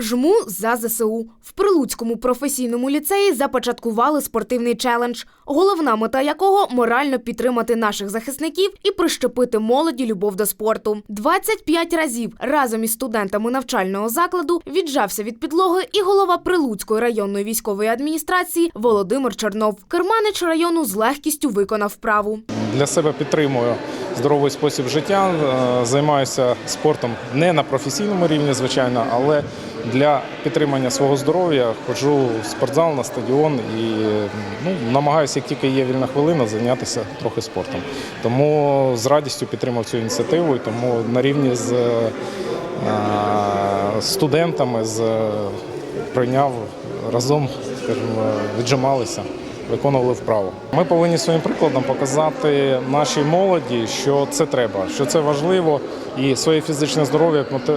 Жму за ЗСУ. В Прилуцькому професійному ліцеї започаткували спортивний челендж, головна мета якого морально підтримати наших захисників і прищепити молоді любов до спорту. 25 разів разом із студентами навчального закладу віджався від підлоги і голова Прилуцької районної військової адміністрації Володимир Чернов. Керманич району з легкістю виконав вправу. Для себе підтримую здоровий спосіб життя, е, займаюся спортом не на професійному рівні, звичайно, але для підтримання свого здоров'я ходжу в спортзал на стадіон і ну, намагаюся, як тільки є вільна хвилина, зайнятися трохи спортом. Тому з радістю підтримав цю ініціативу і тому на рівні з е, студентами з, прийняв разом, скажімо, віджималися виконували вправу. Ми повинні своїм прикладом показати нашій молоді, що це треба, що це важливо, і своє фізичне здоров'я е,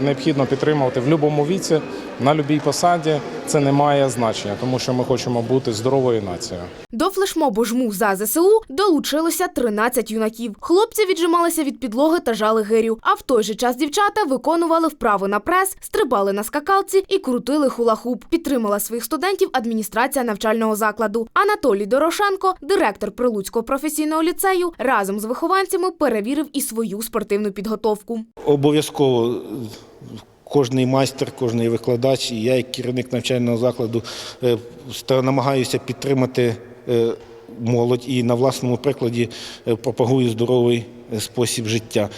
необхідно підтримувати в будь-якому віці, на будь-якій посаді. Це не має значення, тому що ми хочемо бути здоровою нацією. До флешмобу жму за ЗСУ долучилося 13 юнаків. Хлопці віджималися від підлоги та жали гирю. А в той же час дівчата виконували вправи на прес, стрибали на скакалці і крутили хула-хуп. Підтримала своїх студентів адміністрація навчального закладу. Анатолій Дорошенко, директор Прилуцького професійного ліцею, разом з вихованцями перевірив і свою спортивну підготовку. Обов'язково кожний майстер, кожний викладач, і я, як керівник навчального закладу, е, намагаюся підтримати е, молодь і на власному прикладі е, пропагую здоровий спосіб життя.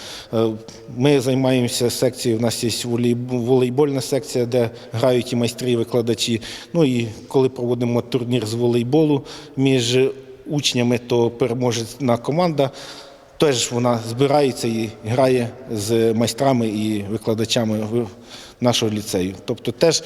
Ми займаємося секцією. У нас є волейбольна секція, де грають і майстри, і викладачі. Ну і коли проводимо турнір з волейболу між учнями, то переможена команда. Теж вона збирається і грає з майстрами і викладачами нашого ліцею. Тобто теж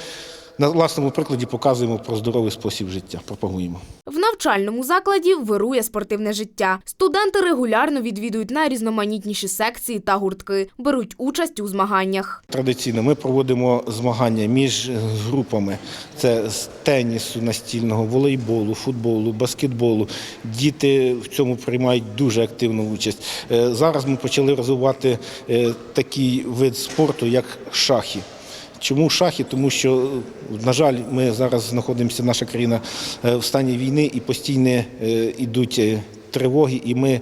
на власному прикладі показуємо про здоровий спосіб життя, пропагуємо. В навчальному закладі вирує спортивне життя. Студенти регулярно відвідують найрізноманітніші секції та гуртки, беруть участь у змаганнях. Традиційно ми проводимо змагання між групами: це з тенісу, настільного, волейболу, футболу, баскетболу. Діти в цьому приймають дуже активну участь. Е, Зараз ми почали розвивати е, такий вид спорту, як шахи. Чому шахи? Тому що, на жаль, ми зараз знаходимося, наша країна е, в стані війни і постійно йдуть тривоги, і ми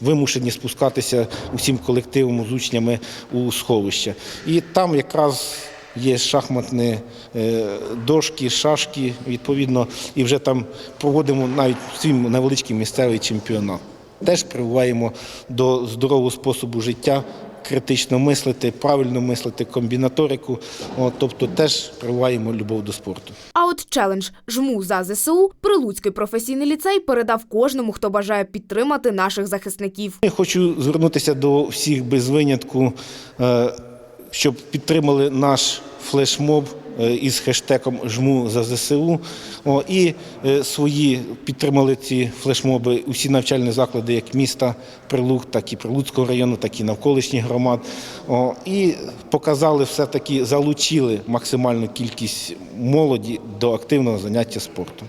вимушені спускатися усім колективом з учнями у сховище. І там якраз є шахматні е, дошки, шашки, відповідно, і вже там проводимо навіть свій невеличкий місцевий чемпіонат. Теж прививаємо до здорового способу життя. Критично мислити, правильно мислити, комбінаторику, От, тобто теж прививаємо любов до спорту. А от челендж жму за ЗСУ Прилуцький професійний ліцей передав кожному, хто бажає підтримати наших захисників. Я хочу звернутися до всіх без винятку, е, щоб підтримали наш флешмоб е, із хештегом Жму за ЗСУ. О, І е, свої підтримали ці флешмоби усі навчальні заклади, як міста Прилук, так і Прилуцького району, так і навколишніх громад. О, І показали все-таки, залучили максимальну кількість молоді до активного заняття спортом.